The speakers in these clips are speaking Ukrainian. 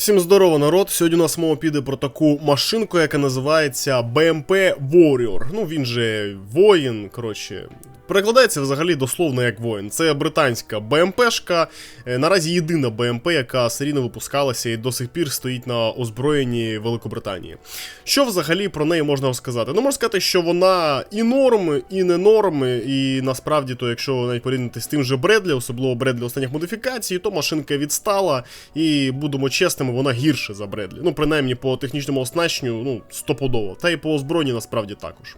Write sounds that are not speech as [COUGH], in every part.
Всім здорово, народ. Сьогодні у нас мова піде про таку машинку, яка називається BMP Warrior. Ну він же воїн, коротше. Перекладається взагалі дословно як воїн. Це британська БМПшка. е, Наразі єдина БМП, яка серійно випускалася і до сих пір стоїть на озброєнні Великобританії. Що взагалі про неї можна розказати? Ну, можна сказати, що вона і норми, і не норми, і насправді, то якщо навіть порівняти з тим же Бредлі, особливо Бредлі останніх модифікацій, то машинка відстала, і будемо чесними, вона гірше за Бредлі. Ну, принаймні по технічному оснащенню, ну, стопудово. Та й по озброєнні насправді також.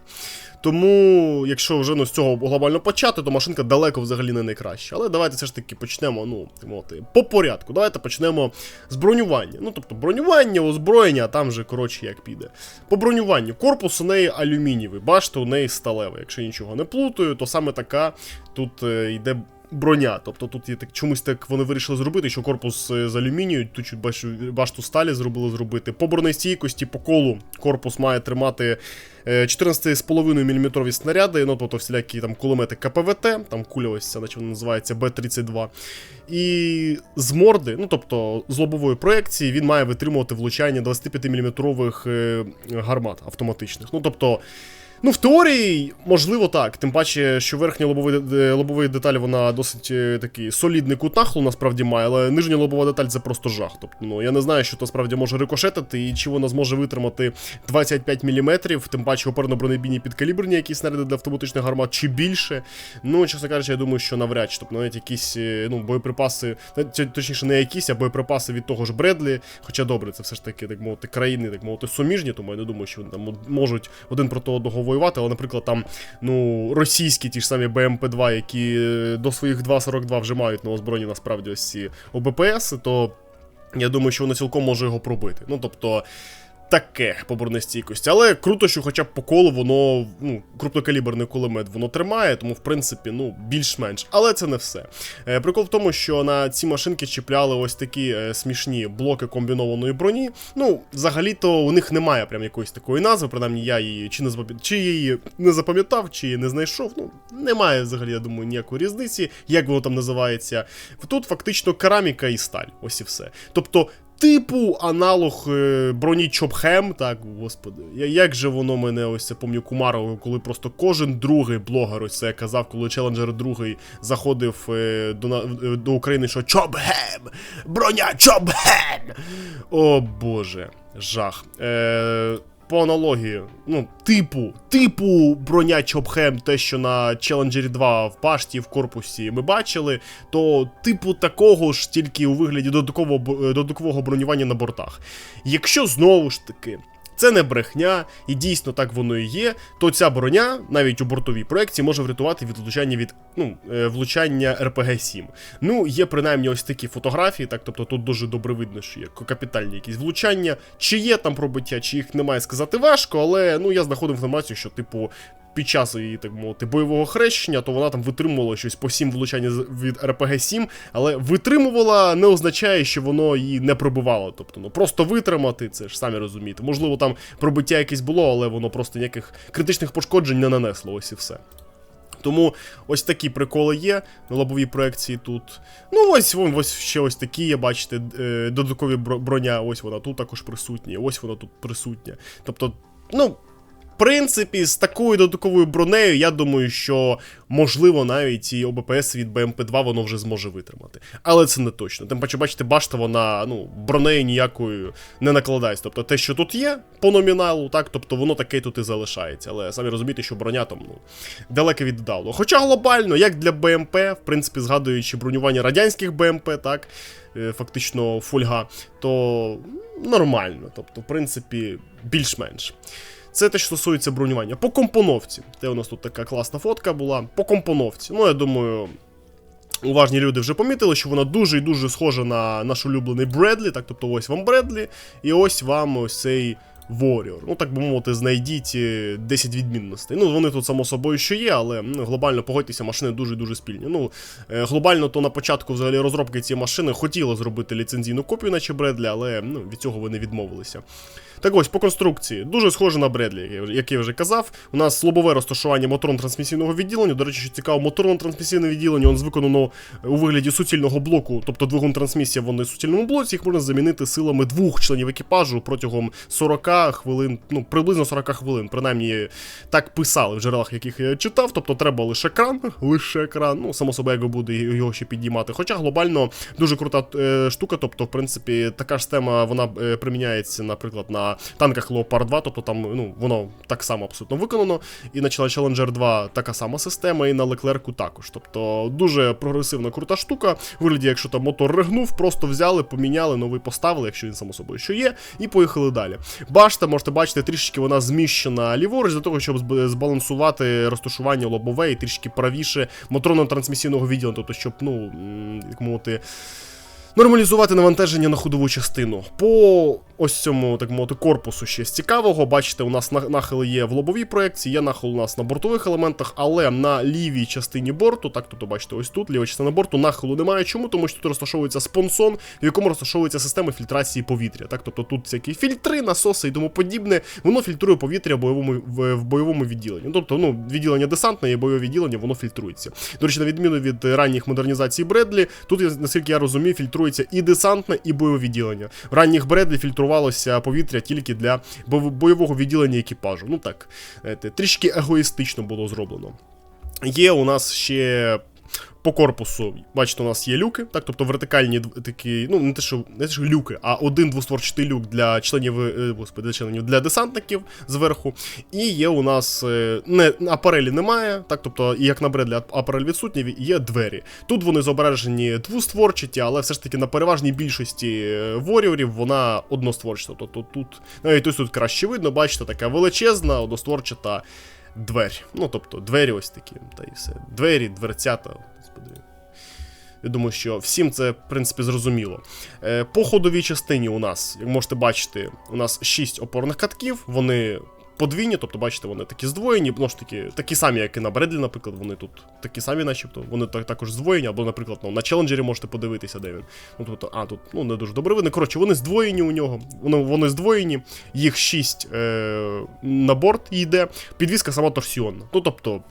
Тому, якщо вже ну, з цього глобально почати, то машинка далеко взагалі не найкраща. Але давайте все ж таки почнемо, ну, так мовити, по порядку. Давайте почнемо з бронювання. Ну, тобто бронювання, озброєння, а там же, коротше, як піде. По бронюванню. Корпус у неї алюмінієвий, бачите, у неї сталевий. Якщо нічого не плутаю, то саме така тут е, йде. Броня, тобто тут є так чомусь так вони вирішили зробити, що корпус е, з алюмінію, тут бачу, башту сталі зробили зробити. По бронестійкості, по колу корпус має тримати е, 14,5 мм снаряди, ну тобто всілякі там кулемети КПВТ, там куля ось наче вона називається Б-32. І з морди, ну тобто з лобової проекції, він має витримувати влучання 25-мм е, гармат автоматичних. Ну тобто. Ну, в теорії, можливо, так. Тим паче, що верхня лобова, де- лобова деталь, вона досить е, такий солідний кут нахилу насправді має, але нижня лобова деталь це просто жах. Тобто, ну я не знаю, що то справді може рикошетити, і чи вона зможе витримати 25 мм, тим паче оперно-бронебійні підкаліберні якісь снаряди для автоматичних гармат, чи більше. Ну, чесно кажучи, я думаю, що навряд чи. Тобто, навіть якісь е, ну, боєприпаси, е, точніше, не якісь, а боєприпаси від того ж Бредлі. Хоча добре, це все ж таки, так мовити, країни, так мовити, суміжні, тому я не думаю, що вони там можуть один проти одного воювати, але, наприклад, там ну, російські ті ж самі БМП-2, які е, до своїх 2.42 вже мають на озброєнні насправді ось ці ОБПС, то я думаю, що вони цілком може його пробити. Ну, тобто. Таке по бронестійкості, але круто, що хоча б по колу воно, ну, крупнокаліберний кулемет воно тримає, тому в принципі, ну, більш-менш. Але це не все. Е, прикол в тому, що на ці машинки чіпляли ось такі е, смішні блоки комбінованої броні. Ну, взагалі-то у них немає прям якоїсь такої назви, принаймні я її чи не чи її не запам'ятав, чи не знайшов. Ну, немає взагалі, я думаю, ніякої різниці, як воно там називається. Тут фактично кераміка і сталь. Ось і все. Тобто. Типу аналог е, броні Чопхем, так, господи, як же воно мене ось це помню Кумарову, коли просто кожен другий блогер ось це казав, коли Челенджер другий заходив е, до, е, до України, що Чопхем! Броня Чопхем! О боже, жах. Е, по аналогії, ну, типу, типу броня Чопхем, те, що на Челенджері 2 в пашті в корпусі ми бачили, то типу такого ж тільки у вигляді додаткового, е, додаткового бронювання на бортах. Якщо знову ж таки. Це не брехня, і дійсно так воно і є. То ця броня, навіть у бортовій проекції, може врятувати від влучання від ну, е, влучання РПГ-7. Ну, є принаймні ось такі фотографії, так тобто тут дуже добре видно, що є капітальні якісь влучання. Чи є там пробиття, чи їх немає сказати важко, але ну я знаходив інформацію, що, типу, під час її, так мовити, бойового хрещення, то вона там витримувала щось по 7 влучання від РПГ-7, але витримувала не означає, що воно її не пробивало. Тобто, ну просто витримати, це ж самі розумієте. Можливо, там пробиття якесь було, але воно просто ніяких критичних пошкоджень не нанесло. Ось і все. Тому ось такі приколи є на лобовій проекції тут. Ну, ось вон, ось ще ось такі є, бачите, е, додаткові броня, ось вона тут також присутня, ось вона тут присутня. Тобто, ну. Принципі, з такою додатковою бронею, я думаю, що можливо навіть і ОБПС від БМП-2 воно вже зможе витримати. Але це не точно. Тим паче, бачите, башта, вона ну, бронею ніякою не накладається. Тобто те, що тут є по номіналу, так, тобто воно таке тут і залишається. Але самі розумієте, що броня там ну, далеке від ідеалу. Хоча глобально, як для БМП, в принципі, згадуючи бронювання радянських БМП, так, е, фактично фольга, то нормально. Тобто, в принципі, більш-менш. Це те, що стосується бронювання. По компоновці. Де у нас тут така класна фотка була. По компоновці. Ну, я думаю. Уважні люди вже помітили, що вона дуже і дуже схожа на наш улюблений Бредлі. Так, тобто ось вам Бредлі, і ось вам ось цей Warrior. Ну, так би мовити, знайдіть е, 10 відмінностей. Ну, вони тут, само собою, що є, але ну, глобально погодьтеся, машини дуже дуже спільні. Ну, е, глобально, то на початку взагалі розробки цієї машини хотіли зробити ліцензійну копію, наче Бредлі, але ну, від цього вони відмовилися. Так ось, по конструкції, дуже схоже на Бредлі, як я вже- казав. У нас лобове розташування моторно-трансмісійного відділення. До речі, що цікаво, моторно-трансмісійне відділення воно виконано у вигляді суцільного блоку, тобто двигун трансмісія вони в суцільному блоці, їх можна замінити силами двох членів екіпажу протягом 40 хвилин, ну приблизно 40 хвилин. Принаймні так писали в джерелах, яких я читав. Тобто треба лише кран, [LAUGHS] лише кран. Ну, само собою, як буде його ще підіймати. Хоча глобально дуже крута е, штука. Тобто, в принципі, така ж тема вона е, приміняється, наприклад, на танках Leopard 2, тобто там ну, воно так само абсолютно виконано. І на Challenger 2 така сама система, і на Leclerc також. Тобто дуже прогресивна крута штука. В вигляді, якщо там мотор ригнув, просто взяли, поміняли, новий поставили, якщо він само собою що є, і поїхали далі. Башта, можете бачити, трішечки вона зміщена ліворуч для того, щоб збалансувати розташування лобове і трішки правіше моторно-трансмісійного відділення, тобто, щоб, ну, як мовити. Нормалізувати навантаження на ходову частину. По ось цьому, так мовити, корпусу ще з цікавого. Бачите, у нас на- нахили є в лобовій проекції, є нахил у нас на бортових елементах, але на лівій частині борту, так тобто бачите, ось тут, ліва частина борту, нахилу немає. Чому? Тому що тут розташовується спонсон, в якому розташовується система фільтрації повітря. Так, тобто тут всякі фільтри, насоси і тому подібне. Воно фільтрує повітря в бойовому в, бойовому відділенні. Тобто, ну, відділення десантне і бойове відділення, воно фільтрується. До речі, на відміну від ранніх модернізацій Бредлі, тут, наскільки я розумію, фільтрується і десантне, і бойове відділення. В ранніх Бредлі фільтрувалося повітря тільки для бойового відділення екіпажу. Ну так, трішки егоїстично було зроблено. Є у нас ще. По корпусу, бачите, у нас є люки, так, тобто вертикальні такі, ну не те, що не те, що люки, а один двостворчатий люк для членів, е, господи, для членів для десантників зверху. І є у нас е, не апарелі немає, так, тобто, як на Бредлі ап- апарель відсутній, є двері. Тут вони зображені двостворчаті, але все ж таки на переважній більшості е, воріорів вона одностворчата. Тобто тут навіть ось тут краще видно, бачите, така величезна, одностворчата двері. Ну, тобто, двері ось такі, та і все. Двері, дверцята, господи. Я думаю, що всім це, в принципі, зрозуміло. Е, по ходовій частині у нас, як можете бачити, у нас 6 опорних катків, вони подвійні, тобто, бачите, вони такі здвоєні, ну ж таки, такі самі, як і на Бредлі, наприклад, вони тут такі самі, начебто, вони так, також здвоєні, або, наприклад, ну, на Челенджері можете подивитися, де він. Ну, тобто, а, тут ну, не дуже добре видно. Коротше, вони здвоєні у нього, вони, вони здвоєні, їх 6 е, на борт йде, підвіска сама торсіонна. Ну, тобто,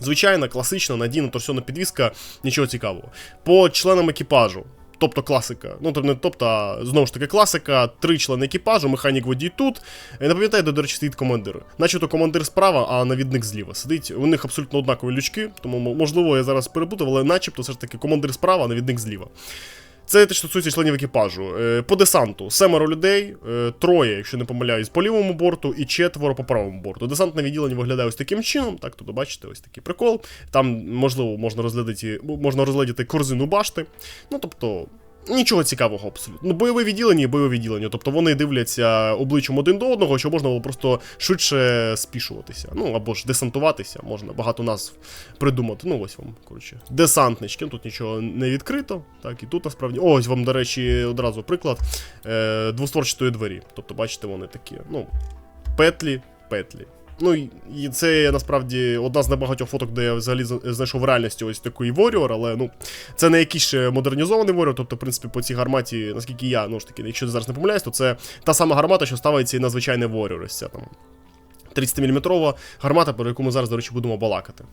Звичайна, класична, надійна торсіонна підвіска, нічого цікавого. По членам екіпажу. Тобто класика. Ну, тобто, не тобто, а знову ж таки, класика, три члени екіпажу, механік водій тут. Не пам'ятаю, до речі, стоїть командир. Начебто командир справа, а навідник зліва. Сидить. У них абсолютно однакові лючки, тому можливо я зараз перепутав, але начебто все ж таки командир справа, а навідник зліва. Це те, що стосується членів екіпажу. Е, По десанту семеро людей, е, троє, якщо не помиляюсь, по лівому борту і четверо по правому борту. Десантне відділення виглядає ось таким чином. Так, тут бачите, ось такий прикол. Там, можливо, можна розглядати, можна розглядати корзину башти. Ну, тобто. Нічого цікавого абсолютно. Ну, бойове відділення і бойове відділення. Тобто вони дивляться обличчям один до одного, що можна було просто швидше спішуватися. Ну або ж десантуватися, можна багато назв придумати. Ну, ось вам, коротше, десантнички. Тут нічого не відкрито. Так, і тут насправді. Ось вам, до речі, одразу приклад е, двостворчатої двері. Тобто, бачите, вони такі, ну, петлі, петлі. Ну, і- це насправді одна з небагатьох фоток, де я взагалі знайшов в реальності ось такий Warrior, але ну, це не якийсь модернізований Warrior, тобто, в принципі, по цій гарматі, наскільки я, ну ж таки, якщо зараз не помиляюсь, то це та сама гармата, що ставиться і на звичайний Warrior, ось ця там. 30-мм гармата, про яку ми зараз, до речі, будемо балакати.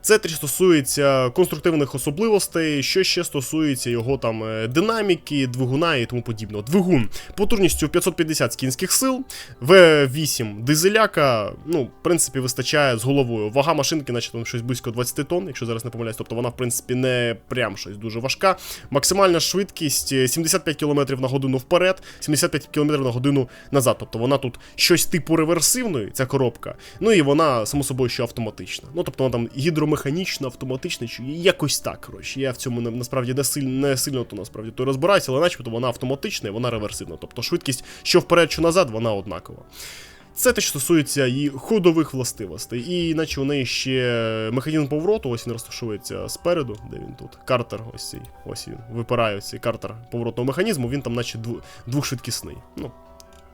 Це трішки стосується конструктивних особливостей, що ще стосується його там е, динаміки, двигуна і тому подібного. Двигун потужністю 550 кінських сил, В8 дизеляка, ну, в принципі, вистачає з головою. Вага машинки, наче там щось близько 20 тонн, якщо зараз не помиляюсь, тобто вона, в принципі, не прям щось дуже важка. Максимальна швидкість е, 75 км на годину вперед, 75 км на годину назад. Тобто вона тут щось типу реверсивної, ця коробка. Ну і вона, само собою, що автоматична. Ну, тобто вона там гідромеханічна, автоматична, чи якось так. Коротше. Я в цьому на- насправді не сильно, не сильно то насправді то розбираюся, але начебто вона автоматична і вона реверсивна. Тобто швидкість що вперед, що назад, вона однакова. Це те, що стосується її ходових властивостей. І наче у неї ще механізм повороту, ось він розташовується спереду, де він тут. Картер, ось цей, ось він випирає цей картер поворотного механізму, він там, наче двохшвидкісний. Ну,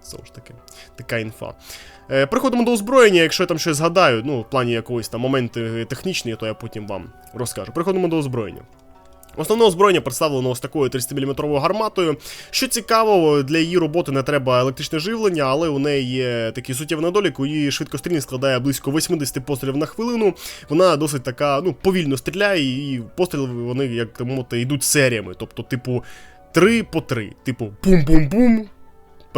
знову ж таки, така інфа. Е, Приходимо до озброєння, якщо я там щось згадаю, ну, в плані якогось там моменти технічні, то я потім вам розкажу. Приходимо до озброєння. Основне озброєння представлено ось такою 30-мм гарматою. Що цікаво, для її роботи не треба електричне живлення, але у неї є такий суттєвий недолік, у її швидкострільність складає близько 80 пострілів на хвилину. Вона досить така, ну, повільно стріляє, і постріли вони, як мовити, йдуть серіями. Тобто, типу, 3 по 3. Типу, бум-бум-бум.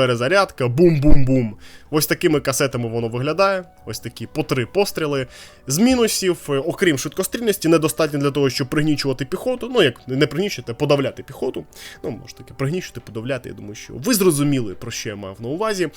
Перезарядка, бум-бум-бум. Ось такими касетами воно виглядає. Ось такі по три постріли. З мінусів, е, окрім швидкострільності, недостатньо для того, щоб пригнічувати піхоту. Ну, як не пригнічувати, подавляти піхоту. Ну, може таки, пригнічувати, подавляти. Я думаю, що ви зрозуміли, про що я мав на увазі.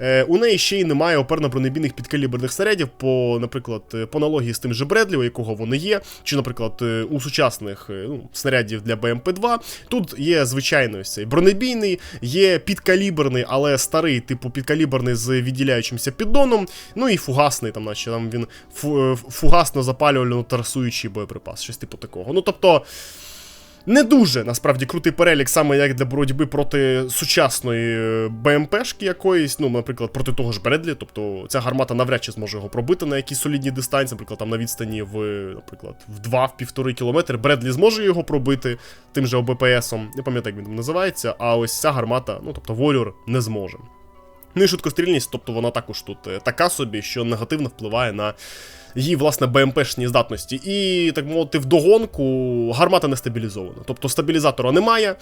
Е, У неї ще й немає оперно-бронебійних підкаліберних снарядів, по, наприклад, е, по аналогії з тим же Бредлі, у якого вони є, чи, наприклад, е, у сучасних ну, снарядів для БМП-2. Тут є звичайно ось цей бронебійний, є підкаліберний, але старий, типу підкаліберний з відділяючимся піддоном. Ну і фугасний, там, наче там він е, фугасно запалювально трасуючий боєприпас, щось типу такого. Ну тобто. Не дуже насправді крутий перелік, саме як для боротьби проти сучасної е, БМПшки якоїсь, ну, наприклад, проти того ж Бредлі. Тобто ця гармата навряд чи зможе його пробити на якійсь солідній дистанції, наприклад, там на відстані в, наприклад, в 2-1,5 кілометри. Бредлі зможе його пробити тим же ОБПСом. Не пам'ятаю, як він там називається. А ось ця гармата, ну тобто Warrior, не зможе. Ну і швидкострільність, тобто вона також тут е, така собі, що негативно впливає на її, власне, БМПшні здатності. І, так мовити, вдогонку гармата не стабілізована. Тобто стабілізатора немає.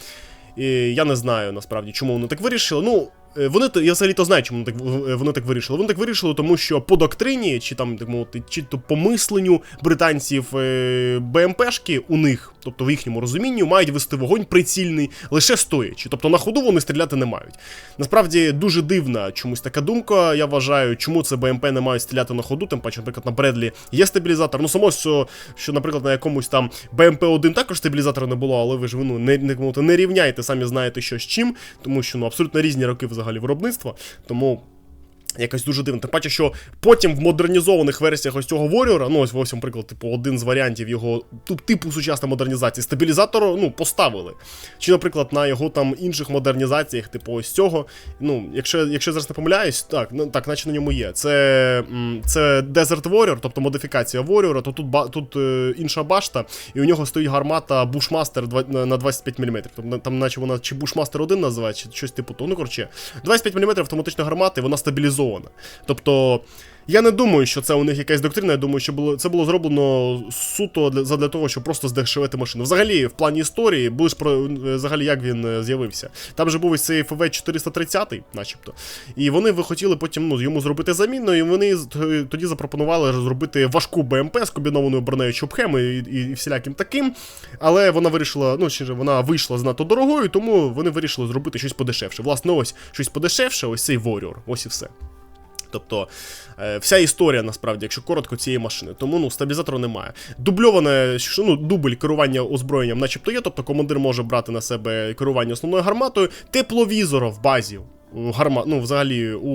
І я не знаю насправді, чому вони так вирішили. Ну, е, вони то я взагалі то знаю, чому так, вони так вирішили. Вони так вирішили, тому що по доктрині, чи там так мовити, чи то по мисленню британців е, БМПшки у них, тобто в їхньому розумінні, мають вести вогонь прицільний лише стоячи. Тобто на ходу вони стріляти не мають. Насправді дуже дивна чомусь така думка. Я вважаю, чому це БМП не мають стріляти на ходу. Тим паче, наприклад, на Бредлі є стабілізатор. Ну, само що, що, наприклад, на якомусь там БМП-1 також стабілізатора не було, але ви ж ну, не, не, не, не рівняєте, самі знаєте, що з чим, тому що ну абсолютно різні роки взагалі виробництва. Тому. Якось дуже дивно. Тим паче, що потім в модернізованих версіях ось цього Warrior, ну ось ось, наприклад, типу, один з варіантів його типу сучасної модернізації, стабілізатор ну, поставили. Чи, наприклад, на його там інших модернізаціях, типу ось цього. Ну, якщо, якщо зараз не помиляюсь, так, ну так, наче на ньому є. Це, це Desert Warrior, тобто модифікація Warrior, то тут, тут е, інша башта, і у нього стоїть гармата Bushmaster на 25 мм. Тобто, там, наче вона чи Bushmaster 1 називається, чи щось типу того. Ну, коротше, 25 мм автоматична гармата, і вона стабілізована. Тобто. Я не думаю, що це у них якась доктрина. Я думаю, що було це було зроблено суто для задля того, щоб просто здешевити машину. Взагалі, в плані історії, будеш про е, взагалі як він е, з'явився. Там же був ось цей FV 430, начебто. І вони ви хотіли потім ну, йому зробити заміну, і вони тоді запропонували зробити важку БМП з комбінованою бронею Чопхем і, і, і всіляким таким. Але вона вирішила, ну чи вона вийшла занадто дорогою, тому вони вирішили зробити щось подешевше. Власне, ось щось подешевше, ось цей Warrior. Ось і все. Тобто е, вся історія насправді, якщо коротко, цієї машини. Тому ну стабілізатору немає. Дубльоване, ну, дубль керування озброєнням, начебто є, тобто командир може брати на себе керування основною гарматою. Тепловізора в базі. Гарма, ну, взагалі у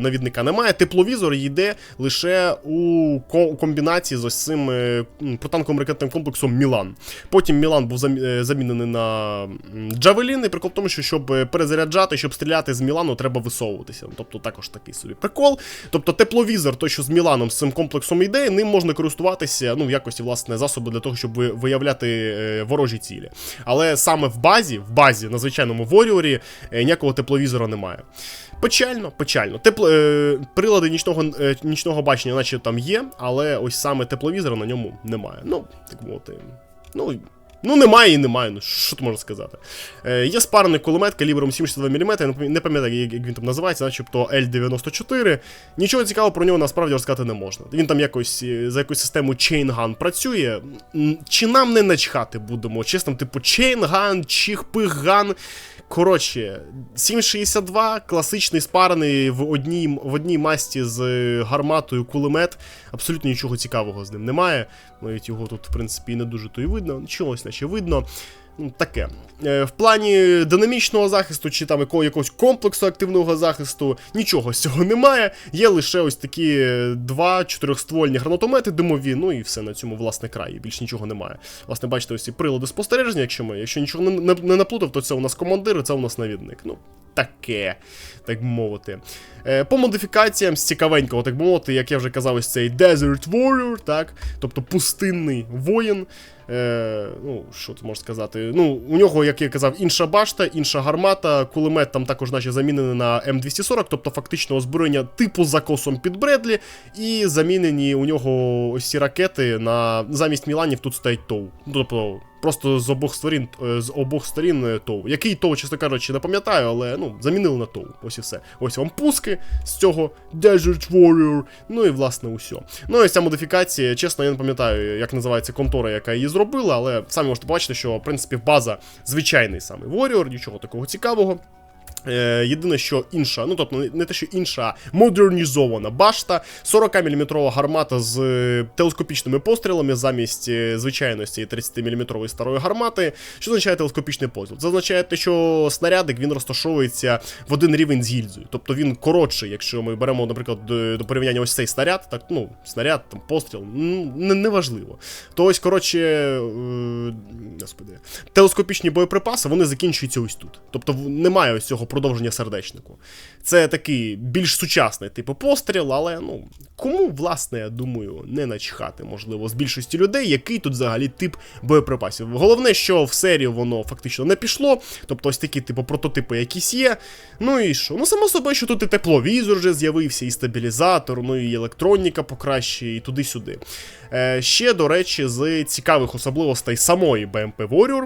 навідника немає. Тепловізор йде лише у комбінації з ось цим е, протанковим ракетним комплексом Мілан. Потім Мілан був е, замінений на Джавелін, і прикол в тому, що щоб е, перезаряджати, щоб стріляти з Мілану, треба висовуватися. Тобто також такий собі прикол. Тобто тепловізор, той, що з Міланом, з цим комплексом йде, ним можна користуватися ну, в якості власне засобу для того, щоб виявляти ворожі цілі. Але саме в базі, в базі, на звичайному Warrior, ніякого тепловізора немає. Печально, печально. Тепло, е, прилади нічного, е, нічного бачення, наче там є, але ось саме тепловізора на ньому немає. Ну, так мовити. Ну, Ну, немає і немає, ну що тут можна сказати. Е, є спарений кулемет калібром 762 мм, я не пам'ятаю- як, він там називається, начебто L94. Нічого цікавого про нього насправді розказати не можна. Він там якось е, за якусь систему Chain Gun працює. Чи нам не начхати будемо? Чесно, типу, Chain Gun, Чихпих-ган. Коротше, 762, класичний спарений в одній, в одній масті з е, гарматою кулемет. Абсолютно нічого цікавого з ним немає. Навіть його тут, в принципі, не дуже то й видно. Чогось наче видно. Ну, Таке. Е, В плані динамічного захисту чи там якогось комплексу активного захисту нічого з цього немає. Є лише ось такі е, два чотирьохствольні гранатомети димові, ну і все на цьому власне краї. Більш нічого немає. Власне, бачите, ось ці прилади спостереження, якщо ми, якщо нічого не, не, не наплутав, то це у нас командир, і це у нас навідник. Ну, таке, так мовити. Е, По модифікаціям з цікавенького, так мовити, як я вже казав, ось цей Desert Warrior, так, тобто пустинний воїн. Е, ну, що це можна сказати? Ну, у нього, як я казав, інша башта, інша гармата, кулемет там також наче замінений на М240, тобто фактично озброєння типу закосом під Бредлі, і замінені у нього ось ці ракети на замість Міланів тут стоять ТОУ. Ну, тобто. Просто з обох сторін е, з обох сторін е, ТОУ. Який ТОУ, чесно кажучи, не пам'ятаю, але ну, замінили на ТОУ. Ось і все. Ось вам пуски з цього Desert Warrior. Ну і власне усе. Ну і ця модифікація, чесно, я не пам'ятаю, як називається контора, яка її зробила, але самі можете бачити, що в принципі база звичайний саме Warrior, нічого такого цікавого. Е, єдине, що інша, ну тобто не- не те, що інша, а модернізована башта, 40-мм гармата з е, телескопічними пострілами замість е, звичайної цієї 30-мм старої гармати. Що означає телескопічний постріл? Це означає те, що снарядик він розташовується в один рівень з гільзою. Тобто він коротший, якщо ми беремо, наприклад, до, порівняння ось цей снаряд, так, ну, снаряд, там, постріл, не, неважливо. То ось, коротше, е, господи, телескопічні боєприпаси вони закінчуються ось тут. Тобто немає ось цього продовження сердечнику. Це такий більш сучасний типу постріл, але ну кому, власне, я думаю, не начхати, можливо, з більшості людей, який тут взагалі тип боєприпасів. Головне, що в серію воно фактично не пішло. Тобто ось такі, типу, прототипи якісь є. Ну і що? Ну, само собою, що тут і тепловізор вже з'явився, і стабілізатор, ну і електроніка покраще, і туди-сюди. Е, ще, до речі, з цікавих особливостей самої BMP Warrior,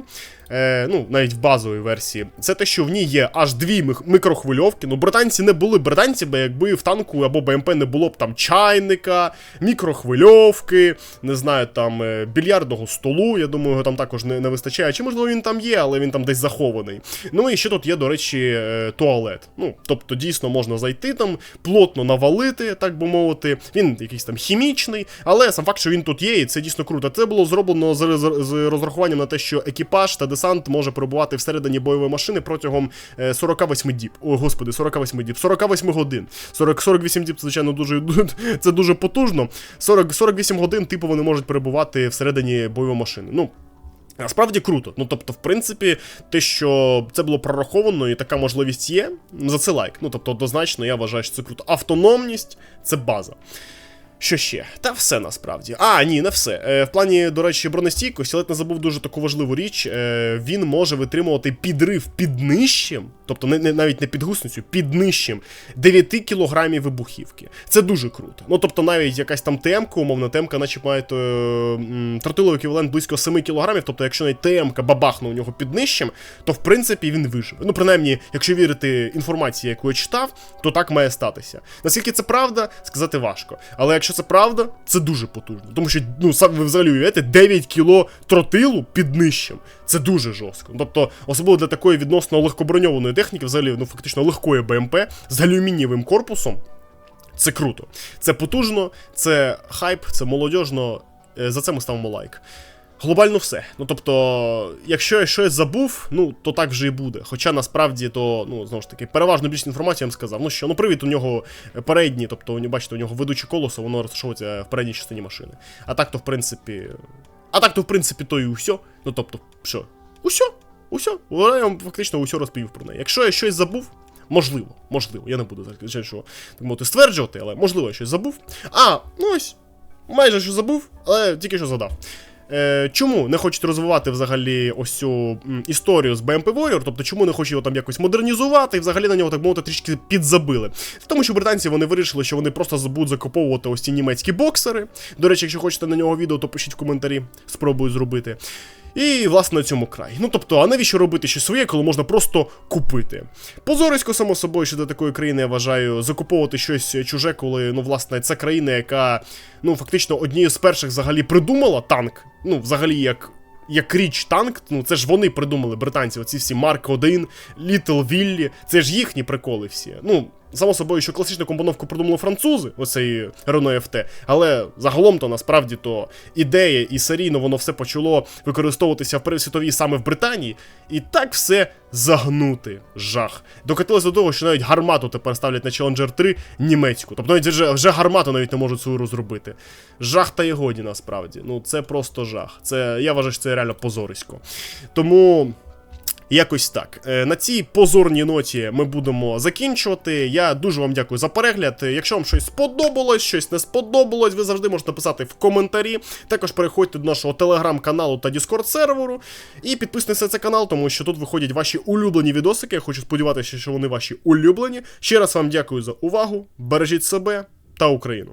е, ну, навіть в базовій версії, це те, що в ній є аж дві мікрохвильовки. Ну, британці не були британці, бо якби в танку або БМП не було б там чайника, мікрохвильовки, не знаю, там е, більярдного столу. Я думаю, його там також не, не вистачає. Чи можливо він там є, але він там десь захований. Ну і ще тут є, до речі, е, туалет. Ну, тобто, дійсно можна зайти там, плотно навалити, так би мовити. Він якийсь там хімічний, але сам факт, що він тут є, і це дійсно круто. Це було зроблено з, з, з розрахуванням на те, що екіпаж та десант може перебувати всередині бойової машини протягом е, 48 діб. О, господи, 48 діб, 48 годин. 40, 48 діб, звичайно, дуже [LAUGHS] це дуже потужно. 40, 48 годин, типу, вони можуть перебувати всередині бойової машини. Ну. Насправді круто. Ну тобто, в принципі, те, що це було прораховано і така можливість є, за це лайк. Ну тобто, однозначно, я вважаю, що це круто. Автономність це база. Що ще? Та все насправді. А, ні, не все. Е, в плані, до речі, бронестійкості, ледь не забув дуже таку важливу річ. Е, він може витримувати підрив під нижчим, тобто не, не навіть не під гусеницю, під нижчим 9 кілограмів вибухівки. Це дуже круто. Ну тобто, навіть якась там ТМ-ка, умовно, ТМ-ка, наче має е, тротиловий еквівалент близько 7 кілограмів. Тобто, якщо навіть ТМ-ка бабахне у нього під нижчим, то в принципі він виживе. Ну, принаймні, якщо вірити інформації, яку я читав, то так має статися. Наскільки це правда, сказати важко. Але якщо це правда, це дуже потужно. Тому що, ну, сам ви взагалі уявляєте, 9 кіло тротилу під нижчим. Це дуже жорстко. Тобто, особливо для такої відносно легкоброньованої техніки, взагалі, ну фактично легкої БМП з алюмінієвим корпусом. Це круто. Це потужно, це хайп, це молодіжно. Е, За це ми ставимо лайк. Глобально все. Ну тобто, якщо я щось забув, ну то так вже і буде. Хоча насправді то, ну знову ж таки, переважно більше інформації я вам сказав. Ну що, ну привід, у нього передні, тобто, бачите, у нього ведуче колесо, воно розташовується в передній частині машини. А так то, в принципі. А так то, в принципі, то і усьо. Ну тобто, що? Усьо? Усьо? Я вам фактично усьо розповів про неї. Якщо я щось забув. Можливо, можливо, я не буду звичайно, так мовити стверджувати, але можливо, я щось забув. А, ну ось, майже що забув, але тільки що задав. Е, чому не хочуть розвивати взагалі ось цю історію з BMP Warrior, тобто чому не хочуть його там якось модернізувати і взагалі на нього так мовити трішки підзабили? Тому що британці вони вирішили, що вони просто будуть закуповувати ось ці німецькі боксери. До речі, якщо хочете на нього відео, то пишіть в коментарі, спробую зробити. І, власне, на цьому край. Ну тобто, а навіщо робити щось своє, коли можна просто купити? Позорисько, само собою, що для такої країни я вважаю закуповувати щось чуже, коли, ну, власне, це країна, яка, ну, фактично, однією з перших взагалі придумала танк. Ну, взагалі, як. Як річ танк, ну це ж вони придумали британці, оці всі Марк 1, Літл Віллі, це ж їхні приколи всі. Ну, само собою, що класичну компоновку придумали французи, оцей Renault FT, але загалом то насправді то ідея і серійно воно все почало використовуватися в Першій світовій саме в Британії, і так все загнути. Жах. Докотилось до того, що навіть гармату тепер ставлять на Challenger 3 німецьку. Тобто навіть вже, вже гармату навіть не можуть свою розробити. Жах та й годі насправді. Ну це просто жах. Це я вважаю, що це реально позорисько. Тому. Якось так. Е, На цій позорній ноті ми будемо закінчувати. Я дуже вам дякую за перегляд. Якщо вам щось сподобалось, щось не сподобалось, ви завжди можете писати в коментарі. Також переходьте до нашого телеграм-каналу та Діскорд серверу. І підписуйтесь на цей канал, тому що тут виходять ваші улюблені відосики. Я хочу сподіватися, що вони ваші улюблені. Ще раз вам дякую за увагу. Бережіть себе та Україну.